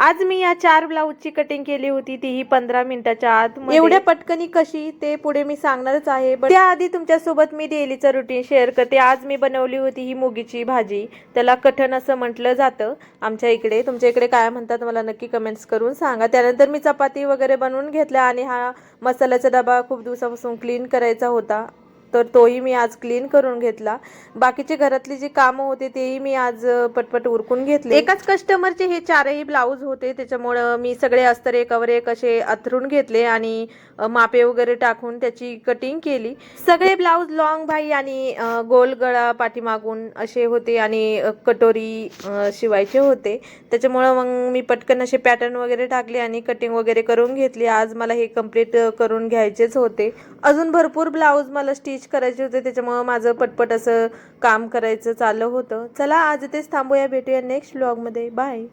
आज मी या चार ब्लाऊजची कटिंग केली होती तीही पंधरा मिनिटाच्या आत एवढ्या पटकनी कशी? ते पुढे मी सांगणारच आहे. पण त्याआधी तुमच्यासोबत मी डेलीचं रुटीन शेअर करते. आज मी बनवली होती ही मुगीची भाजी. त्याला कठण असं म्हटलं जातं. आमच्या इकडे तुमच्या इकडे काय म्हणतात मला नक्की कमेंट्स करून सांगा. त्यानंतर मी चपाती वगैरे बनवून घेतल्या आणि हा मसाल्याचा डबा खूप दिवसापासून क्लीन करायचा होता. तर तोही मी आज क्लीन करून घेतला. बाकीचे घरातली जी कामं होते तेही मी आज पटपट उरकून घेतले. एकाच कस्टमरचे हे चारही ब्लाऊज होते त्याच्यामुळं मी सगळे अस्तरे कवरे एक असे अथरून घेतले आणि मापे वगैरे टाकून त्याची कटिंग केली. सगळे ब्लाऊज लॉंग भाई आणि गोल गळा पाठीमागून असे होते आणि कटोरी शिवायचे होते. त्याच्यामुळं मग मी पटकन असे पॅटर्न वगैरे टाकले आणि कटिंग वगैरे करून घेतली. आज मला हे कंप्लीट करून घ्यायचेच होते. अजून भरपूर ब्लाऊज मला स्टिच करायचे होते त्याच्यामुळं माझं पटपट असं काम करायचं चाललं होतं. चला आज तेच थांबूया भेटूया नेक्स्ट ब्लॉगमध्ये बाय